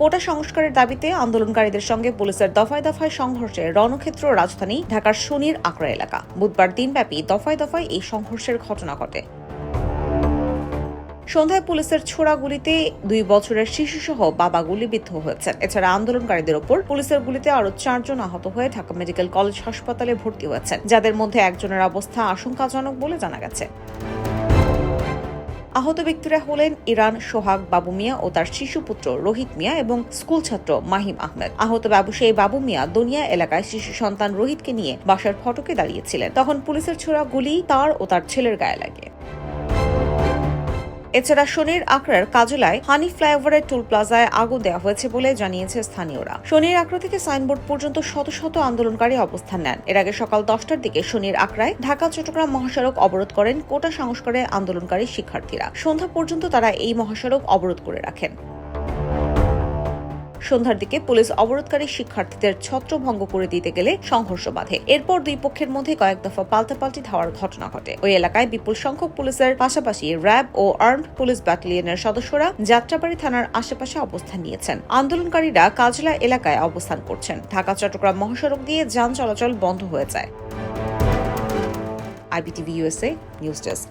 কোটা সংস্কারের দাবিতে আন্দোলনকারীদের সঙ্গে পুলিশের দফায় দফায় সংঘর্ষে রণক্ষেত্র রাজধানী ঢাকার শনির আকরা এলাকা। বুধবার দিনব্যাপী দফায় দফায় এই সংঘর্ষের ঘটনা ঘটে। সন্ধ্যায় পুলিশের ছোড়া গুলিতে দুই বছরের শিশুসহ বাবা গুলিবিদ্ধ হয়েছেন। এছাড়া আন্দোলনকারীদের ওপর পুলিশের গুলিতে আরও চারজন আহত হয়ে ঢাকা মেডিকেল কলেজ হাসপাতালে ভর্তি হয়েছেন, যাদের মধ্যে একজনের অবস্থা আশঙ্কাজনক বলে জানা গেছে। আহত ব্যক্তিরা হলেন ইরান সোহাগ বাবু মিয়া ও তার শিশু পুত্র রোহিত মিয়া এবং স্কুল ছাত্র মাহিম আহমেদ। আহত ব্যবসায়ী বাবু মিয়া দনিয়া এলাকায় শিশু সন্তান রোহিতকে নিয়ে বাসার ফটকে দাঁড়িয়েছিলেন। তখন পুলিশের ছোড়া গুলি তার ও তার ছেলের গায়ে লাগে। এছাড়া শনির আখড়ার কাজলায় হানি ফ্লাইওভারের টুল প্লাজায় আগুন দেওয়া হয়েছে বলে জানিয়েছে স্থানীয়রা। শনির আখড়া থেকে সাইনবোর্ড পর্যন্ত শত শত আন্দোলনকারী অবস্থান নেন। এর আগে সকাল দশটার দিকে শনির আখড়ায় ঢাকা, চট্টগ্রাম মহাসড়ক অবরোধ করেন কোটা সংস্কারে আন্দোলনকারী শিক্ষার্থীরা। সন্ধ্যা পর্যন্ত তারা এই মহাসড়ক অবরোধ করে রাখেন। সন্ধ্যার দিকে পুলিশ অবরোধকারী শিক্ষার্থীদের ছত্রভঙ্গ করে দিতে গেলে সংঘর্ষ বাধে। এরপর দুই পক্ষের মধ্যে কয়েক দফা পাল্টাপাল্টি ধাওয়ার ঘটনা ঘটে। ওই এলাকায় বিপুল সংখ্যক পুলিশের পাশাপাশি র্যাব ও আর্মড পুলিশ ব্যাটালিয়নের সদস্যরা যাত্রাবাড়ি থানার আশেপাশে অবস্থান নিয়েছেন। আন্দোলনকারীরা কাজলা এলাকায় অবস্থান করছেন। ঢাকা, চট্টগ্রাম, মহাসড়ক দিয়ে যান চলাচল বন্ধ হয়ে যায়। IBTV USA news desk.